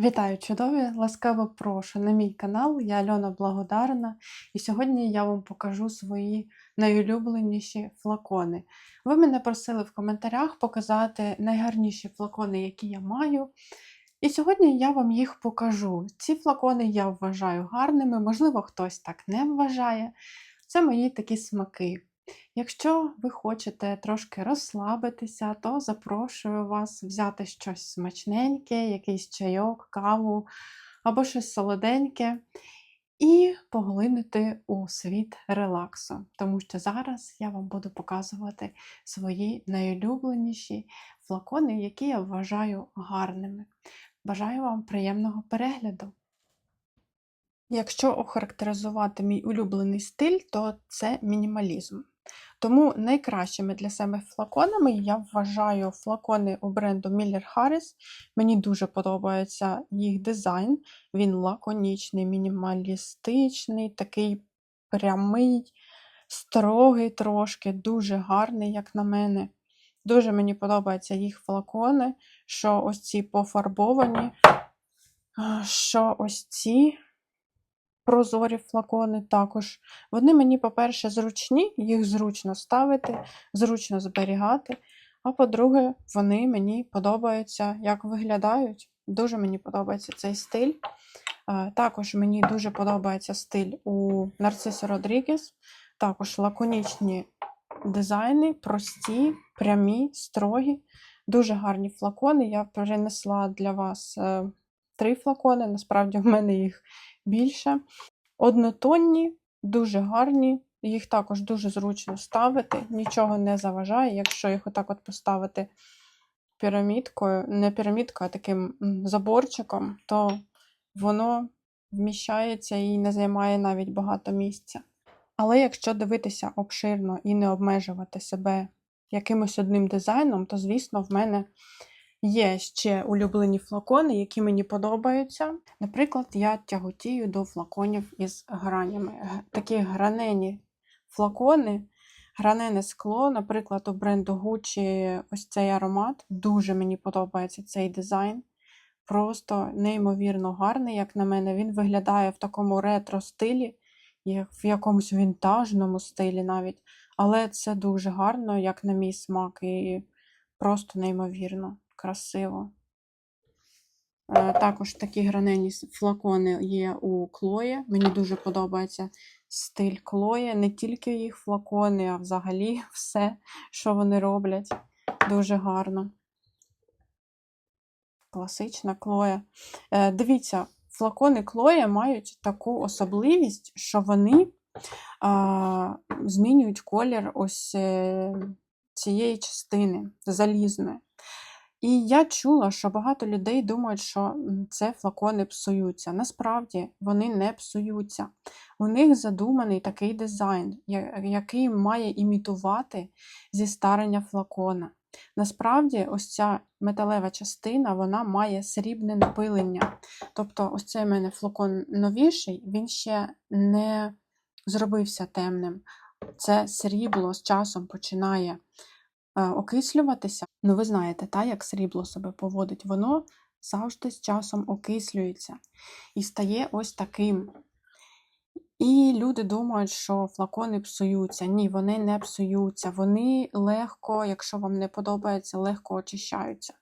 Вітаю, чудові! Ласкаво прошу на мій канал. Я Альона Благодарна, і сьогодні я вам покажу свої найулюбленіші флакони. Ви мене просили в коментарях показати найгарніші флакони, які я маю. І сьогодні я вам їх покажу. Ці флакони я вважаю гарними, можливо, хтось так не вважає. Це мої такі смаки. Якщо ви хочете трошки розслабитися, то запрошую вас взяти щось смачненьке, якийсь чайок, каву або щось солоденьке і поглинути у світ релаксу. Тому що зараз я вам буду показувати свої найулюбленіші флакони, які я вважаю гарними. Бажаю вам приємного перегляду! Якщо охарактеризувати мій улюблений стиль, то це мінімалізм. Тому найкращими для себе флаконами я вважаю флакони у бренду Miller Harris. Мені дуже подобається їх дизайн. Він лаконічний, мінімалістичний, такий прямий, строгий трошки, дуже гарний, як на мене. Дуже мені подобаються їх флакони, що ось ці пофарбовані, що ось ці прозорі флакони також. Вони мені, по-перше, зручні, їх зручно ставити, зручно зберігати. А по-друге, вони мені подобаються, як виглядають. Дуже мені подобається цей стиль. Також мені дуже подобається стиль у Нарцисо Родрігес. Також лаконічні дизайни, прості, прямі, строгі. Дуже гарні флакони. Я принесла для вас е, три флакони, насправді в мене їх більше. Однотонні, дуже гарні, їх також дуже зручно ставити, нічого не заважає, якщо їх отак от поставити пірамідкою, не пірамідкою, а таким заборчиком, то воно вміщається і не займає навіть багато місця. Але якщо дивитися обширно і не обмежувати себе якимось одним дизайном, то, звісно, в мене Є ще улюблені флакони, які мені подобаються. Наприклад, я тяготію до флаконів із гранями. Такі гранені флакони, гранене скло, наприклад, у бренду Gucci ось цей аромат. Дуже мені подобається цей дизайн. Просто неймовірно гарний, як на мене. Він виглядає в такому ретро-стилі, в якомусь вінтажному стилі навіть. Але це дуже гарно, як на мій смак, і просто неймовірно красиво. Е, також такі гранені флакони є у Клої. Мені дуже подобається стиль Клої. Не тільки їх флакони, а взагалі все, що вони роблять. Дуже гарно. Класична Клоя. Е, дивіться, флакони Клоя мають таку особливість, що вони а, змінюють колір ось е, цієї частини залізної. І я чула, що багато людей думають, що це флакони псуються. Насправді вони не псуються. У них задуманий такий дизайн, який має імітувати зістарення флакона. Насправді, ось ця металева частина вона має срібне напилення. Тобто, ось цей в мене флакон новіший, він ще не зробився темним. Це срібло з часом починає окислюватися. Ну, ви знаєте, та, як срібло себе поводить, воно завжди з часом окислюється і стає ось таким. І люди думають, що флакони псуються. Ні, вони не псуються. Вони легко, якщо вам не подобається, легко очищаються.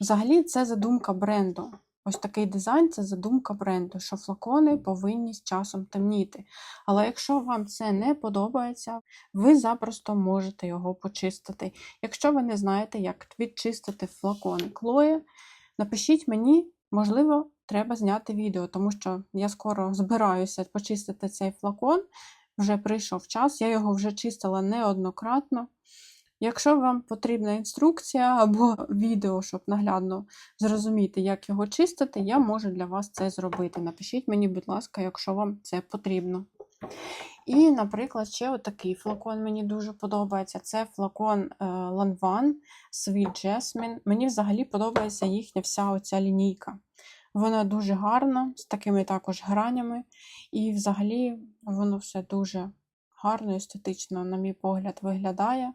Взагалі, це задумка бренду. Ось такий дизайн це задумка бренду, що флакони повинні з часом темніти. Але якщо вам це не подобається, ви запросто можете його почистити. Якщо ви не знаєте, як відчистити флакон Клоє, напишіть мені, можливо, треба зняти відео, тому що я скоро збираюся почистити цей флакон. Вже прийшов час, я його вже чистила неоднократно. Якщо вам потрібна інструкція або відео, щоб наглядно зрозуміти, як його чистити, я можу для вас це зробити. Напишіть мені, будь ласка, якщо вам це потрібно. І, наприклад, ще отакий флакон мені дуже подобається. Це флакон Lanvin Sweet Jasmine. Мені взагалі подобається їхня вся оця лінійка. Вона дуже гарна, з такими також гранями. І взагалі воно все дуже гарно, естетично, на мій погляд, виглядає.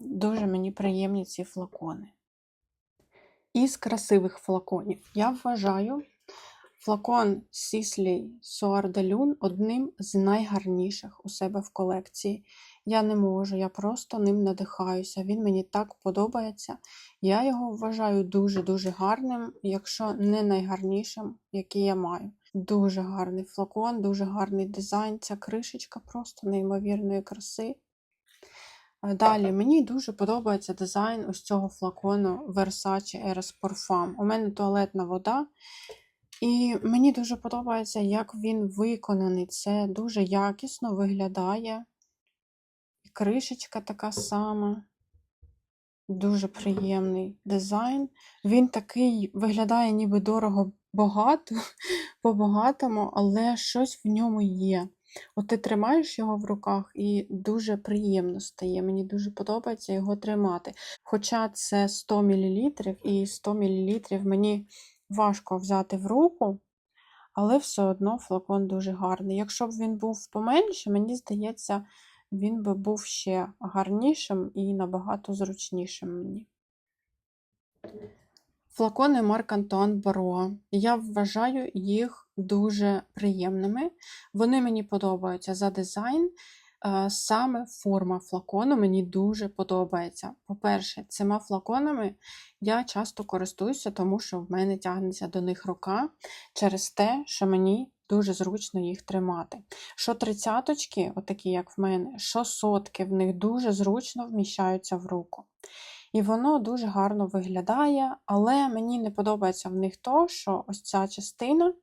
Дуже мені приємні ці флакони. Із красивих флаконів я вважаю флакон Soir de одним з найгарніших у себе в колекції. Я не можу, я просто ним надихаюся. Він мені так подобається. Я його вважаю дуже-дуже гарним, якщо не найгарнішим, який я маю. Дуже гарний флакон, дуже гарний дизайн. Ця кришечка просто неймовірної краси. А Далі мені дуже подобається дизайн ось цього флакону Versace Eros Parfum. У мене туалетна вода, і мені дуже подобається, як він виконаний. Це дуже якісно виглядає. І кришечка така сама. Дуже приємний дизайн. Він такий виглядає ніби дорого багато, по-багатому, але щось в ньому є. От ти тримаєш його в руках і дуже приємно стає. Мені дуже подобається його тримати. Хоча це 100 мл, і 100 мл мені важко взяти в руку, але все одно флакон дуже гарний. Якщо б він був поменше, мені здається, він би був ще гарнішим і набагато зручнішим мені. Флакони Марк Антуан Баруа. Я вважаю їх дуже приємними. Вони мені подобаються за дизайн. Е, Саме форма флакону мені дуже подобається. По-перше, цими флаконами я часто користуюся, тому що в мене тягнеться до них рука через те, що мені дуже зручно їх тримати. Що тридцяточки, отакі як в мене, що сотки, в них дуже зручно вміщаються в руку. І воно дуже гарно виглядає, але мені не подобається в них то, що ось ця частина,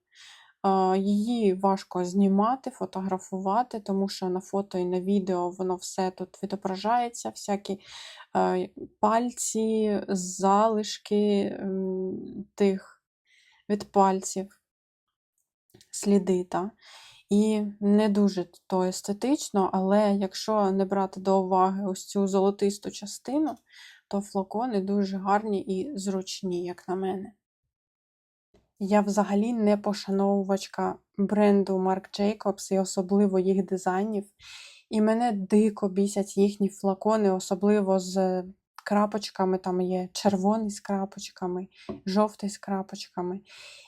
її важко знімати, фотографувати, тому що на фото і на відео воно все тут відображається, всякі е, пальці, залишки тих від пальців, сліди. Та? І не дуже то естетично, але якщо не брати до уваги ось цю золотисту частину, то флакони дуже гарні і зручні, як на мене. Я взагалі не пошановувачка бренду Marc Jacobs і особливо їх дизайнів. І мене дико бісять їхні флакони, особливо з крапочками. Там є червоний з крапочками, жовтий з крапочками.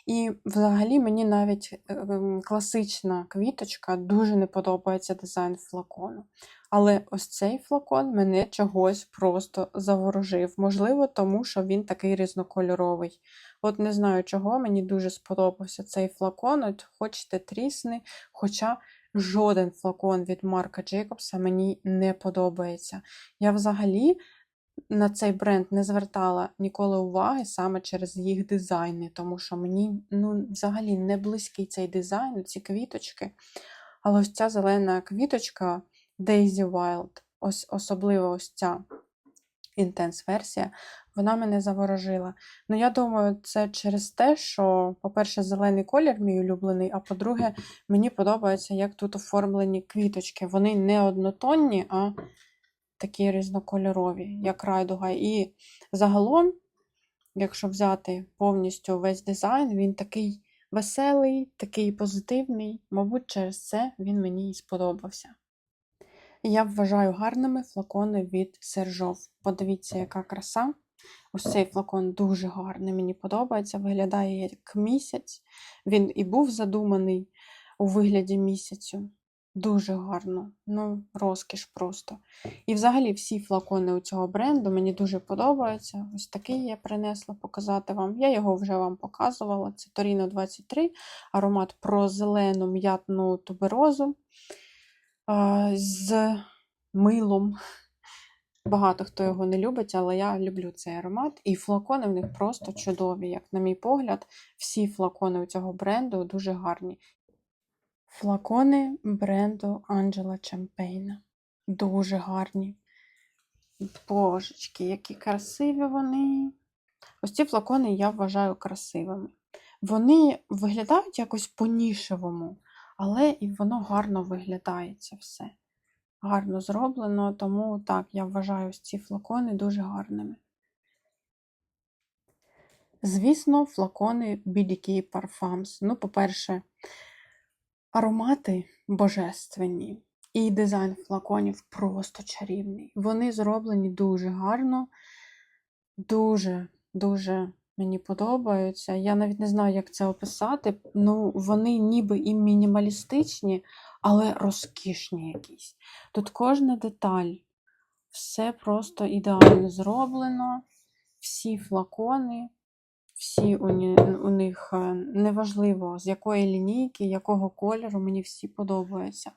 І взагалі мені навіть ем, класична квіточка дуже не подобається дизайн флакону. Але ось цей флакон мене чогось просто заворожив. Можливо, тому що він такий різнокольоровий. От не знаю чого, мені дуже сподобався цей флакон. От хочете трісни, хоча жоден флакон від Марка Джейкобса мені не подобається. Я взагалі на цей бренд не звертала ніколи уваги саме через їх дизайни, тому що мені ну, взагалі не близький цей дизайн, ці квіточки. Але ось ця зелена квіточка. Daisy Wild, ось особливо ось ця інтенс-версія, вона мене заворожила. Ну, я думаю, це через те, що, по-перше, зелений колір мій улюблений, а по-друге, мені подобається, як тут оформлені квіточки. Вони не однотонні, а такі різнокольорові, як райдуга. І загалом, якщо взяти повністю весь дизайн, він такий веселий, такий позитивний. Мабуть, через це він мені і сподобався. Я вважаю гарними флакони від Сержов. Подивіться, яка краса. Ось цей флакон дуже гарний, мені подобається. Виглядає як місяць. Він і був задуманий у вигляді місяцю. Дуже гарно, ну, розкіш просто. І взагалі всі флакони у цього бренду мені дуже подобаються. Ось такий я принесла показати вам. Я його вже вам показувала. Це Torino 23, аромат про зелену м'ятну туберозу з милом. Багато хто його не любить, але я люблю цей аромат. І флакони в них просто чудові. Як, на мій погляд, всі флакони у цього бренду дуже гарні. Флакони бренду Angela Champagne. Дуже гарні. Божечки, які красиві вони. Ось ці флакони я вважаю красивими. Вони виглядають якось по-нішевому але і воно гарно виглядає це все. Гарно зроблено, тому так, я вважаю ці флакони дуже гарними. Звісно, флакони BDK Parfums. Ну, по-перше, аромати божественні. І дизайн флаконів просто чарівний. Вони зроблені дуже гарно, дуже-дуже Мені подобаються. Я навіть не знаю, як це описати. Ну, вони ніби і мінімалістичні, але розкішні якісь. Тут кожна деталь, все просто ідеально зроблено. Всі флакони, всі у, у них е, неважливо, з якої лінійки, якого кольору, мені всі подобаються.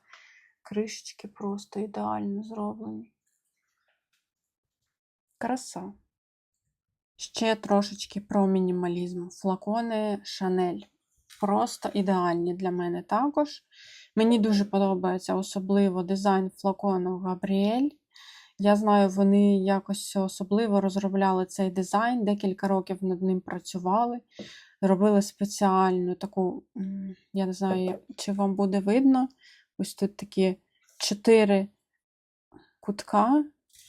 Кришечки просто ідеально зроблені. Краса. Ще трошечки про мінімалізм. Флакони Chanel. Просто ідеальні для мене також. Мені дуже подобається особливо дизайн флакону Gabrielle. Я знаю, вони якось особливо розробляли цей дизайн, декілька років над ним працювали. Робили спеціальну таку, я не знаю, чи вам буде видно. Ось тут такі чотири кутка.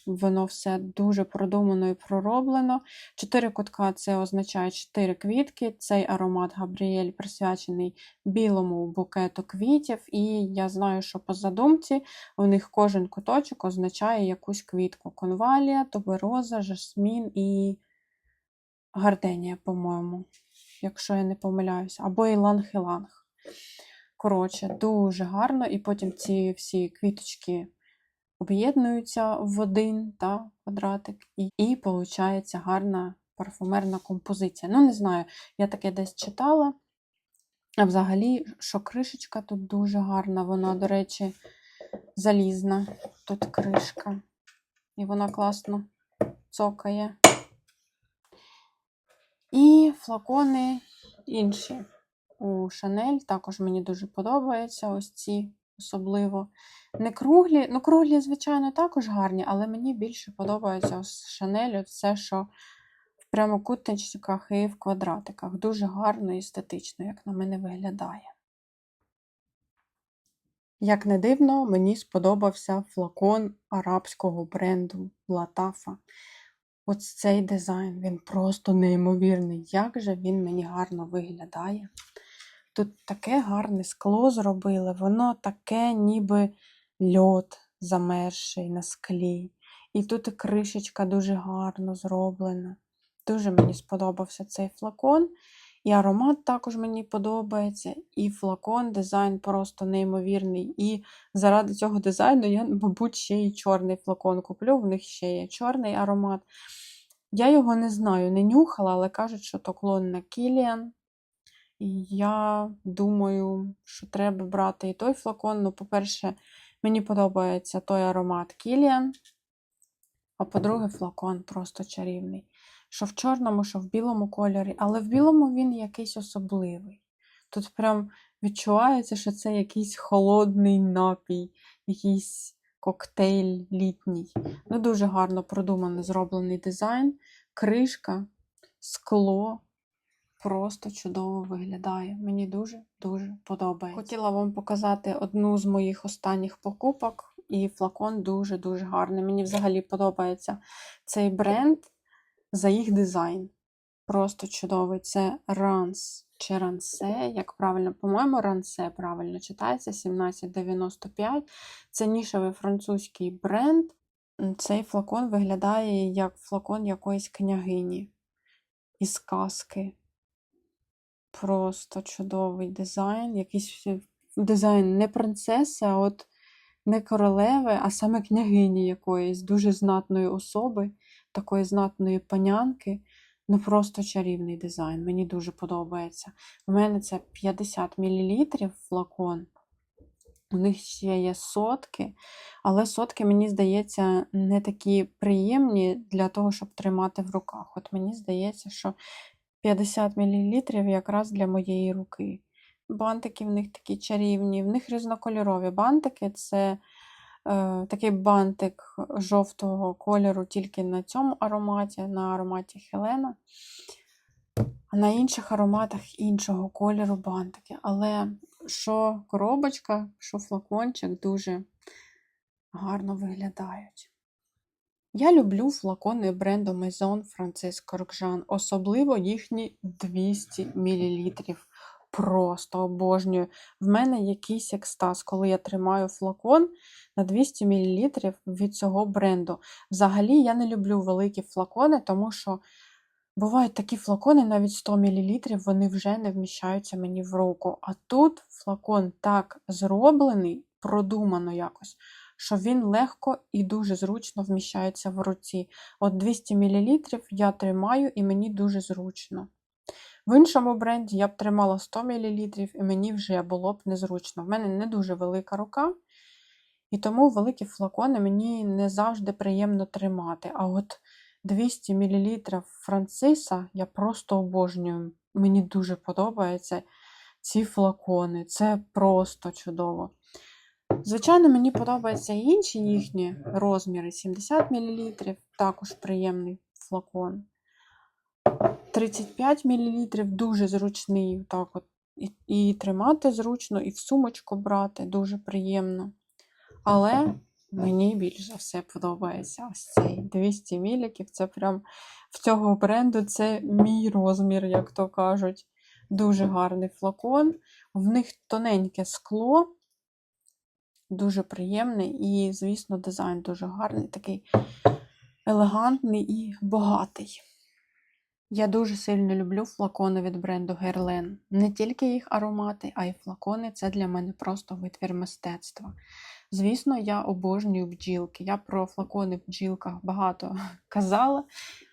Воно все дуже продумано і пророблено. Чотири кутка це означає чотири квітки. Цей аромат Габріель присвячений білому букету квітів. І я знаю, що по задумці у них кожен куточок означає якусь квітку: конвалія, тубероза, жасмін і гарденія, по-моєму, якщо я не помиляюся, або іланг-іланг. Коротше, дуже гарно. І потім ці всі квіточки об'єднуються в один та, квадратик, і, і виходить гарна парфумерна композиція. Ну, не знаю, я таке десь читала. А взагалі, що кришечка тут дуже гарна, вона, до речі, залізна. Тут кришка. І вона класно цокає. І флакони інші у Шанель. Також мені дуже подобаються ось ці особливо. Не круглі, ну круглі, звичайно, також гарні, але мені більше подобається ось Шанель, все, що в прямокутничках і в квадратиках. Дуже гарно і естетично, як на мене виглядає. Як не дивно, мені сподобався флакон арабського бренду Латафа. Ось цей дизайн, він просто неймовірний. Як же він мені гарно виглядає. Тут таке гарне скло зробили, воно таке, ніби льод замерший на склі. І тут і кришечка дуже гарно зроблена. Дуже мені сподобався цей флакон. І аромат також мені подобається. І флакон, дизайн просто неймовірний. І заради цього дизайну я, мабуть, ще й чорний флакон куплю. В них ще є чорний аромат. Я його не знаю, не нюхала, але кажуть, що то клон на Кіліан. І я думаю, що треба брати і той флакон. Ну, по-перше, мені подобається той аромат Кіліан. А по-друге, флакон просто чарівний. Що в чорному, що в білому кольорі, але в білому він якийсь особливий. Тут прям відчувається, що це якийсь холодний напій, якийсь коктейль літній. Ну, дуже гарно продуманий зроблений дизайн, кришка, скло. Просто чудово виглядає. Мені дуже-дуже подобається. Хотіла вам показати одну з моїх останніх покупок, і флакон дуже-дуже гарний. Мені взагалі подобається цей бренд за їх дизайн. Просто чудовий. Це Ранс чи Рансе, як правильно, по-моєму, Рансе правильно читається 1795. Це нішевий французький бренд. Цей флакон виглядає як флакон якоїсь княгині із казки. Просто чудовий дизайн. Якийсь дизайн не принцеси, а от не королеви, а саме княгині якоїсь дуже знатної особи, такої знатної панянки. Ну, просто чарівний дизайн. Мені дуже подобається. У мене це 50 мл флакон. У них ще є сотки, але сотки, мені здається, не такі приємні для того, щоб тримати в руках. От мені здається, що 50 мл якраз для моєї руки. Бантики в них такі чарівні, в них різнокольорові бантики це е, такий бантик жовтого кольору тільки на цьому ароматі, на ароматі Хелена. А на інших ароматах іншого кольору бантики. Але що коробочка, що флакончик дуже гарно виглядають. Я люблю флакони бренду Maison Francisco Roxan, особливо їхні 200 мл. Просто обожнюю. В мене якийсь екстаз, коли я тримаю флакон на 200 мл від цього бренду. Взагалі, я не люблю великі флакони, тому що Бувають такі флакони, навіть 100 мл, вони вже не вміщаються мені в руку. А тут флакон так зроблений, продумано якось, що він легко і дуже зручно вміщається в руці. От 200 мл я тримаю і мені дуже зручно. В іншому бренді я б тримала 100 мл, і мені вже було б незручно. В мене не дуже велика рука, і тому великі флакони мені не завжди приємно тримати. А от 200 мл Франциса я просто обожнюю. Мені дуже подобаються ці флакони. Це просто чудово. Звичайно, мені подобаються інші їхні розміри. 70 мл, також приємний флакон. 35 мл дуже зручний. Так от. І, і тримати зручно, і в сумочку брати дуже приємно. Але мені більш за все подобається ось цей 200 міліків. Це прям в цього бренду це мій розмір, як то кажуть. Дуже гарний флакон. В них тоненьке скло, дуже приємний, і, звісно, дизайн дуже гарний, такий елегантний і багатий. Я дуже сильно люблю флакони від бренду Guerlain. Не тільки їх аромати, а й флакони це для мене просто витвір мистецтва. Звісно, я обожнюю бджілки. Я про флакони в бджілках багато казала.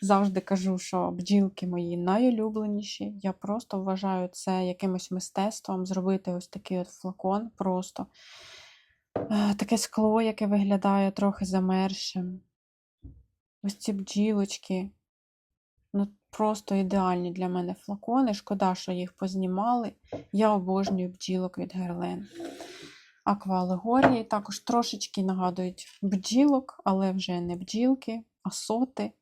Завжди кажу, що бджілки мої найулюбленіші. Я просто вважаю це якимось мистецтвом зробити ось такий от флакон просто. Е, Таке скло, яке виглядає трохи замершим. Ось ці бджілочки. Ну, просто ідеальні для мене флакони. Шкода, що їх познімали. Я обожнюю бджілок від Герлен. Акваалегорії також трошечки нагадують бджілок, але вже не бджілки, а соти.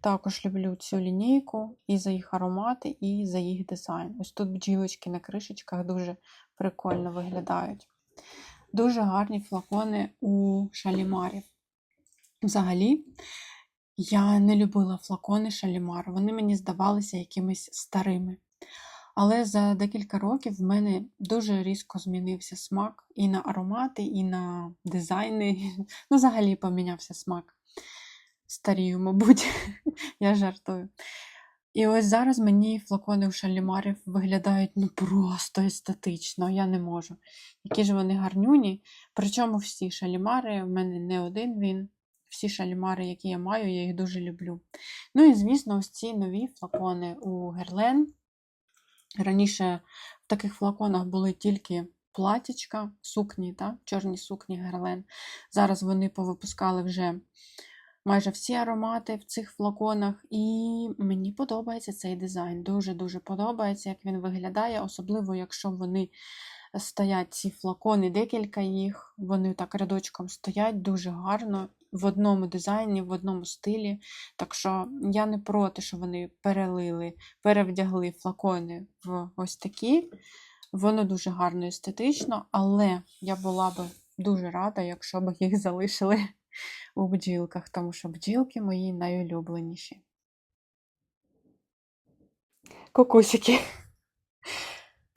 Також люблю цю лінійку і за їх аромати, і за їх дизайн. Ось тут бджілочки на кришечках дуже прикольно виглядають. Дуже гарні флакони у шалімарів. Взагалі, я не любила флакони шалімар. Вони мені здавалися якимись старими. Але за декілька років в мене дуже різко змінився смак і на аромати, і на дизайни. Ну, взагалі помінявся смак. Старію, мабуть, я жартую. І ось зараз мені флакони у шалімарів виглядають ну просто естетично, я не можу. Які ж вони гарнюні. Причому всі шалімари, в мене не один він. Всі шалімари, які я маю, я їх дуже люблю. Ну і, звісно, ось ці нові флакони у Герлен. Раніше в таких флаконах були тільки платічка, сукні, та? чорні сукні Герлен. Зараз вони повипускали вже майже всі аромати в цих флаконах, і мені подобається цей дизайн. Дуже-дуже подобається, як він виглядає, особливо, якщо вони стоять ці флакони, декілька їх, вони так рядочком стоять дуже гарно. В одному дизайні, в одному стилі. Так що я не проти, що вони перелили, перевдягли флакони в ось такі. Воно дуже гарно естетично, але я була би дуже рада, якщо б їх залишили у бджілках, тому що бджілки мої найулюбленіші. Кокусики.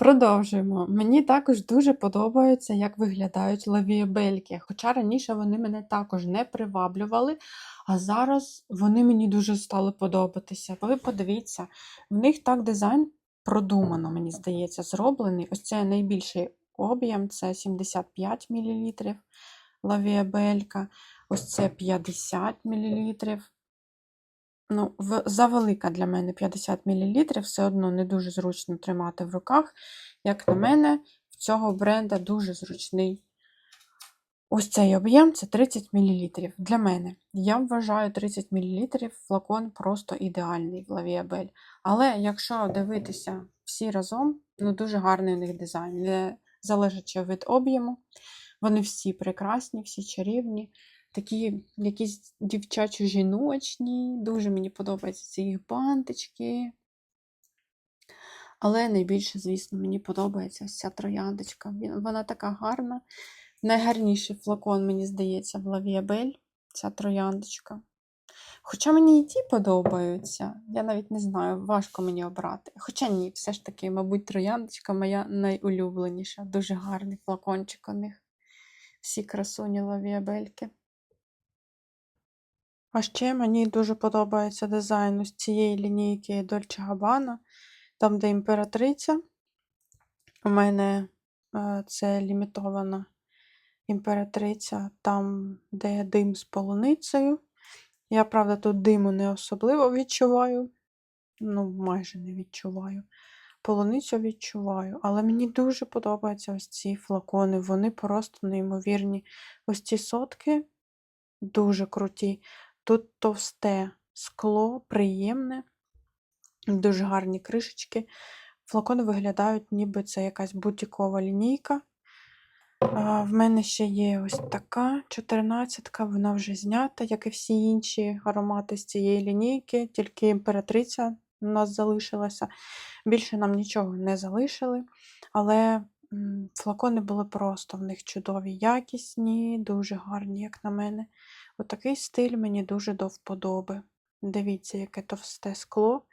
Продовжуємо. Мені також дуже подобається, як виглядають лавіабельки. Хоча раніше вони мене також не приваблювали, а зараз вони мені дуже стали подобатися. Ви подивіться, в них так дизайн продумано, мені здається, зроблений. Ось це найбільший об'єм це 75 мл лавіабелька. Ось це 50 мл. Ну, завелика для мене 50 мл, все одно не дуже зручно тримати в руках. Як на мене, в цього бренда дуже зручний. Ось цей об'єм це 30 мл. Для мене. Я вважаю 30 мл флакон просто ідеальний в Лавіабель. Але якщо дивитися всі разом, ну дуже гарний у них дизайн. Не залежачи від об'єму, вони всі прекрасні, всі чарівні такі якісь дівчачо-жіночні. Дуже мені подобаються ці їх бантички. Але найбільше, звісно, мені подобається ця трояндочка. Вона така гарна. Найгарніший флакон, мені здається, в Лавіабель, ця трояндочка. Хоча мені і ті подобаються, я навіть не знаю, важко мені обрати. Хоча ні, все ж таки, мабуть, трояндочка моя найулюбленіша. Дуже гарний флакончик у них. Всі красуні лавіабельки. А ще мені дуже подобається дизайн ось цієї лінійки Dolce Gabbana, там, де імператриця. У мене е, це лімітована імператриця, там, де дим з полуницею. Я, правда, тут диму не особливо відчуваю. Ну, майже не відчуваю. Полуницю відчуваю, але мені дуже подобаються ось ці флакони. Вони просто неймовірні. Ось ці сотки дуже круті. Тут товсте скло, приємне, дуже гарні кришечки. Флакони виглядають, ніби це якась бутікова лінійка. А, В мене ще є ось така 14-ка, вона вже знята, як і всі інші аромати з цієї лінійки, тільки імператриця у нас залишилася. Більше нам нічого не залишили, але флакони були просто в них чудові, якісні, дуже гарні, як на мене. Отакий стиль мені дуже до вподоби. Дивіться, яке товсте скло.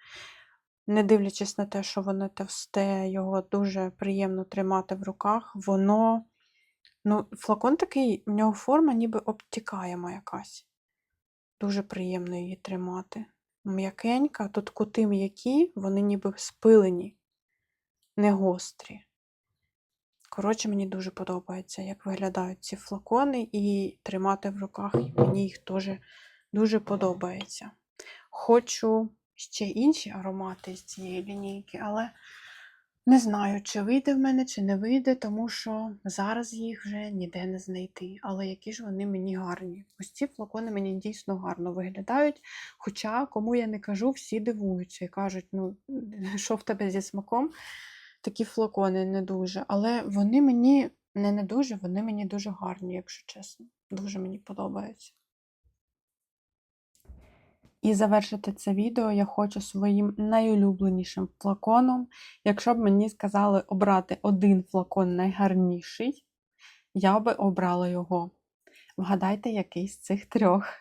Не дивлячись на те, що воно товсте, його дуже приємно тримати в руках. Воно, ну, флакон такий, в нього форма ніби обтікаєма якась. Дуже приємно її тримати. М'якенька, тут кути м'які, вони ніби спилені, не гострі. Коротше, мені дуже подобається, як виглядають ці флакони, і тримати в руках мені їх теж дуже подобається. Хочу ще інші аромати з цієї лінійки, але не знаю, чи вийде в мене, чи не вийде, тому що зараз їх вже ніде не знайти. Але які ж вони мені гарні. Ось ці флакони мені дійсно гарно виглядають. Хоча, кому я не кажу, всі дивуються і кажуть, ну, що в тебе зі смаком? Такі флакони не дуже. Але вони мені не не дуже, вони мені дуже гарні, якщо чесно. Дуже мені подобаються. І завершити це відео я хочу своїм найулюбленішим флаконом. Якщо б мені сказали обрати один флакон найгарніший, я би обрала його. Вгадайте, який з цих трьох.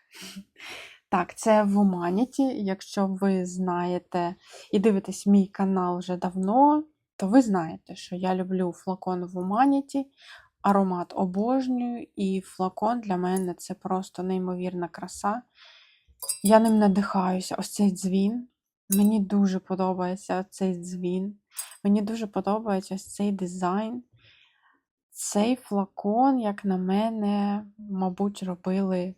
Так, це в Humanity. Якщо ви знаєте і дивитесь мій канал вже давно, то ви знаєте, що я люблю флакон в Humanity, аромат обожнюю, і флакон для мене це просто неймовірна краса. Я ним надихаюся. Ось цей дзвін. Мені дуже подобається цей дзвін. Мені дуже подобається ось цей дизайн. Цей флакон, як на мене, мабуть, робили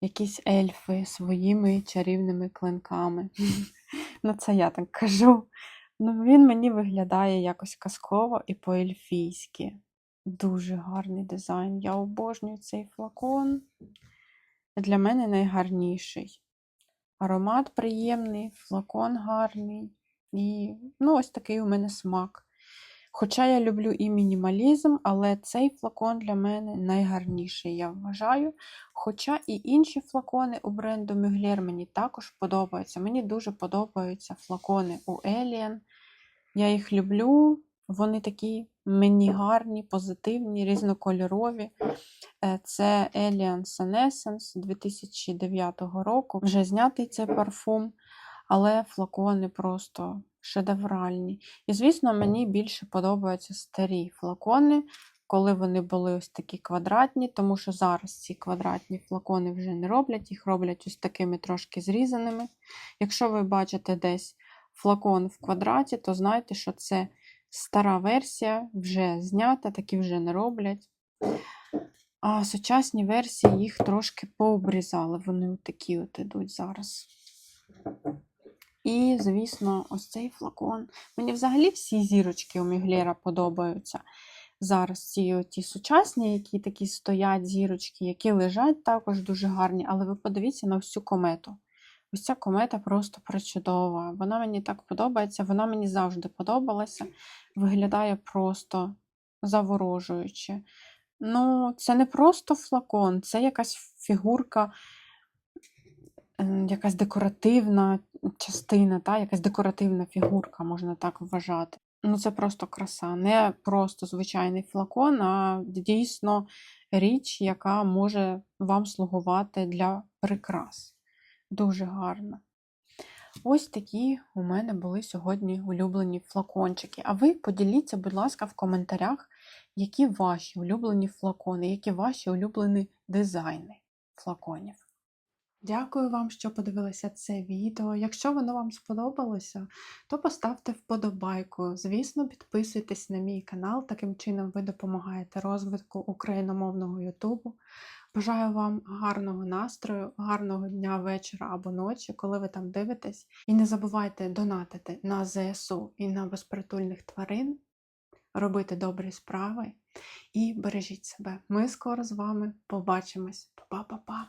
якісь ельфи своїми чарівними клинками. Ну, це я так кажу. Ну, Він мені виглядає якось казково і по-ельфійськи. Дуже гарний дизайн. Я обожнюю цей флакон для мене найгарніший. Аромат приємний, флакон гарний. І ну, ось такий у мене смак. Хоча я люблю і мінімалізм, але цей флакон для мене найгарніший, я вважаю. Хоча і інші флакони у бренду Mugler мені також подобаються. Мені дуже подобаються флакони у Alien. Я їх люблю, вони такі мені гарні, позитивні, різнокольорові. Е, це Alien Senescence 2009 року. Вже знятий цей парфум, але флакони просто шедевральні. І, звісно, мені більше подобаються старі флакони, коли вони були ось такі квадратні, тому що зараз ці квадратні флакони вже не роблять, їх роблять ось такими трошки зрізаними. Якщо ви бачите десь флакон в квадраті, то знайте, що це стара версія, вже знята, такі вже не роблять. А сучасні версії їх трошки пообрізали. Вони такі от ідуть зараз. І, звісно, ось цей флакон. Мені взагалі всі зірочки у Міглера подобаються. Зараз ці ті сучасні, які такі стоять зірочки, які лежать, також дуже гарні. Але ви подивіться на цю комету. Ось ця комета просто причудова. Вона мені так подобається, вона мені завжди подобалася. Виглядає просто заворожуюче. Ну, це не просто флакон, це якась фігурка, якась декоративна частина, та? якась декоративна фігурка, можна так вважати. Ну, це просто краса. Не просто звичайний флакон, а дійсно річ, яка може вам слугувати для прикрас. Дуже гарно. Ось такі у мене були сьогодні улюблені флакончики. А ви поділіться, будь ласка, в коментарях, які ваші улюблені флакони, які ваші улюблені дизайни флаконів. Дякую вам, що подивилися це відео. Якщо воно вам сподобалося, то поставте вподобайку. Звісно, підписуйтесь на мій канал, таким чином ви допомагаєте розвитку україномовного Ютубу. Бажаю вам гарного настрою, гарного дня, вечора або ночі, коли ви там дивитесь. І не забувайте донатити на ЗСУ і на безпритульних тварин, робити добрі справи і бережіть себе. Ми скоро з вами побачимось. Па-па-па-па!